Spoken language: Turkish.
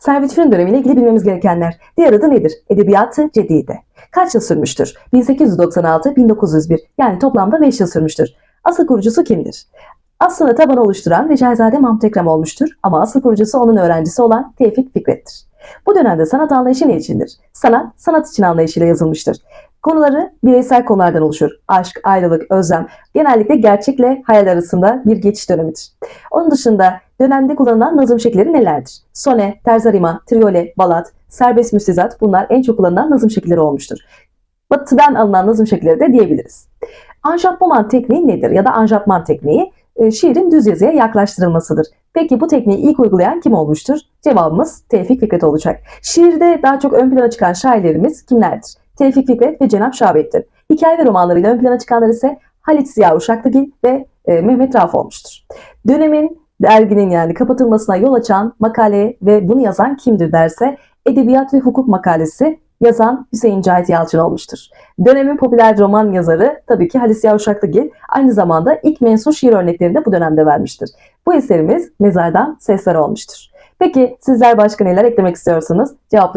Servet Fünun dönemiyle ilgili bilmemiz gerekenler. Diğer adı nedir? Edebiyatı Cedide. Kaç yıl sürmüştür? 1896-1901 yani toplamda 5 yıl sürmüştür. Asıl kurucusu kimdir? Aslında tabanı oluşturan Recaizade Mahmut Ekrem olmuştur ama asıl kurucusu onun öğrencisi olan Tevfik Fikret'tir. Bu dönemde sanat anlayışı ne içindir? Sanat, sanat için anlayışıyla yazılmıştır. Konuları bireysel konulardan oluşur. Aşk, ayrılık, özlem, genellikle gerçekle hayal arasında bir geçiş dönemidir. Onun dışında dönemde kullanılan nazım şekilleri nelerdir? Sone, terzarima, triyole, balat, serbest müstezat bunlar en çok kullanılan nazım şekilleri olmuştur. Batıdan alınan nazım şekilleri de diyebiliriz. Anjapman tekniği nedir ya da anjapman tekniği? e, şiirin düz yazıya yaklaştırılmasıdır. Peki bu tekniği ilk uygulayan kim olmuştur? Cevabımız Tevfik Fikret olacak. Şiirde daha çok ön plana çıkan şairlerimiz kimlerdir? Tevfik Fikret ve Cenap Şabet'tir. Hikaye ve romanlarıyla ön plana çıkanlar ise Halit Ziya Uşaklıgil ve e, Mehmet Rauf olmuştur. Dönemin derginin yani kapatılmasına yol açan makale ve bunu yazan kimdir derse Edebiyat ve Hukuk makalesi yazan Hüseyin Cahit Yalçın olmuştur. Dönemin popüler roman yazarı tabii ki Halis Ziya Uşaklıgil aynı zamanda ilk mensup şiir örneklerini de bu dönemde vermiştir. Bu eserimiz Mezardan Sesler olmuştur. Peki sizler başka neler eklemek istiyorsunuz? Cevapları